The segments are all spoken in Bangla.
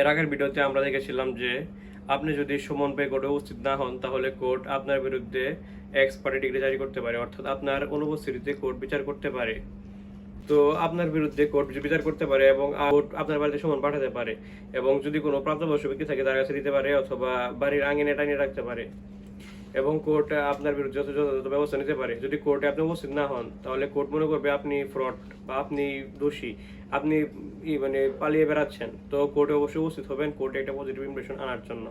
এর আগের ভিডিওতে আমরা দেখেছিলাম যে আপনি যদি সুমন পে কোর্টে উপস্থিত না হন, তাহলে কোর্ট আপনার বিরুদ্ধে এক্সপার্টি ডিগ্রি জারি করতে পারে, অর্থাৎ আপনার অনুপস্থিতিতে কোর্ট বিচার করতে পারে। তো আপনার বিরুদ্ধে কোর্ট বিচার করতে পারে এবং কোর্ট আপনার বাড়িতে সুমন পাঠাতে পারে এবং যদি কোনো প্রাপ্তবয়স্ক ব্যক্তি থাকে, তার কাছে দিতে পারে অথবা বাড়ির আঙিনে টাঙিয়ে রাখতে পারে। এবং কোর্ট আপনার বিরুদ্ধে যথাযথ ব্যবস্থা নিতে পারে, যদি কোর্টে আপনি উপস্থিত না হন, তাহলে কোর্ট মনে করবে আপনি ফ্রড বা আপনি দোষী, আপনি মানে পালিয়ে বেড়াচ্ছেন। তো কোর্টে অবশ্যই উপস্থিত হবেন কোর্টে একটা পজিটিভ ইমপ্রেশন আনার জন্য।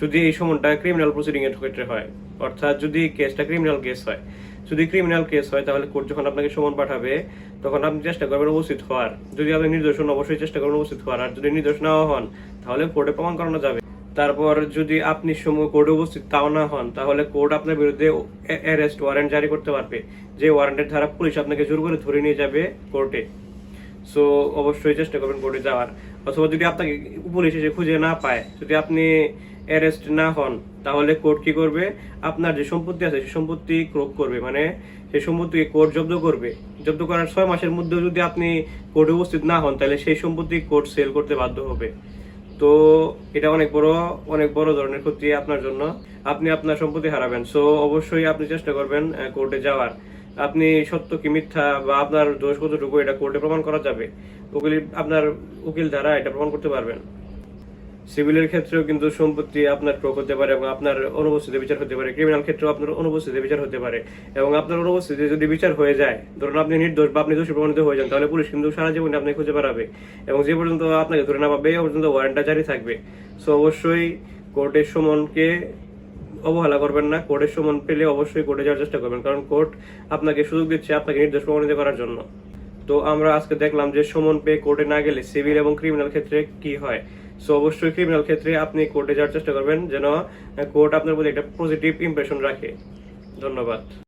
যদি এই সময়টা ক্রিমিনাল প্রসিডিং এর ক্ষেত্রে হয়, অর্থাৎ যদি কেসটা ক্রিমিনাল কেস হয়, যদি ক্রিমিনাল কেস হয়, তাহলে কোর্ট যখন আপনাকে সমন পাঠাবে, তখন আপনি চেষ্টা করবেন উপস্থিত হওয়ার। যদি আপনি নির্দোষ অবশ্যই চেষ্টা করবেন উপস্থিত হওয়ার। আর যদি নির্দোষ নাও হন, তাহলে কোর্টে প্রমাণ করানো যাবে। তারপর যদি আপনি সময় কোর্টে উপস্থিত তাও না হন, তাহলে কোর্ট আপনার বিরুদ্ধে অ্যারেস্ট ওয়ারেন্ট জারি করতে পারবে। যে ওয়ারেন্টের ধারা পুলিশ আপনাকে জোর করে ধরে নিয়ে যাবে কোর্টে। সো অবশ্যই চেষ্টা করবেন কোর্টে যাওয়ার। অথবা যদি আপনাকে পুলিশ এসে খুঁজে না পায়, যদি আপনি অ্যারেস্ট না হন, তাহলে কোর্ট কি করবে? আপনার যে সম্পত্তি আছে সেই সম্পত্তি ক্রোক করবে। মানে সেই সম্পত্তিকে কোর্ট জব্দ করবে। জব্দ করার ছয় মাসের মধ্যেও যদি আপনি কোর্টে উপস্থিত না হন, তাহলে সেই সম্পত্তি কোর্ট সেল করতে বাধ্য হবে। তো এটা অনেক বড় অনেক বড় ধরনের ক্ষতি আপনার জন্য। আপনি আপনার সম্পত্তি হারাবেন। সো অবশ্যই আপনি চেষ্টা করবেন কোর্টে যাওয়ার। আপনি সত্য কি মিথ্যা বা আপনার দোষ কতটুকু, এটা কোর্টে প্রমাণ করা যাবে। উকিল, আপনার উকিল দ্বারা এটা প্রমাণ করতে পারবেন। সিভিলের ক্ষেত্রেও কিন্তু সম্পত্তি আপনার ক্রোক হতে পারে এবং আপনার অনুপস্থিতি বিচার হতে পারে। ক্রিমিনাল ক্ষেত্রেও আপনার অনুপস্থিতি বিচার হতে পারে। এবং আপনার অনুপস্থিতি যদি বিচার হয়ে যায়, ধরুন আপনি নির্দোষ বা আপনি দোষী প্রমাণিত হয়ে যান, তাহলে পুলিশ কিন্তু সারা জীবনে আপনি খুঁজে বেড়াবে এবং যে পর্যন্ত আপনাকে ধরে না পাবে, এই পর্যন্ত ওয়ারেন্টটা জারি থাকবে। সো অবশ্যই কোর্টের সমনকে অবহেলা করবেন না। কোর্টের সমন পেলে অবশ্যই কোর্টে যাওয়ার চেষ্টা করবেন। কারণ কোর্ট আপনাকে সুযোগ দিচ্ছে আপনাকে নির্দোষ প্রমাণিত করার জন্য। তো, আমরা আজকে দেখলাম যে সমন পেয়ে কোর্টে না গেলে সিভিল এবং ক্রিমিনাল ক্ষেত্রে কি হয়? সো অবশ্যই ক্রিমিনাল ক্ষেত্রে আপনি কোর্টে যাওয়ার চেষ্টা করবেন যেন কোর্ট আপনার প্রতি একটা পজিটিভ ইমপ্রেশন রাখে। ধন্যবাদ।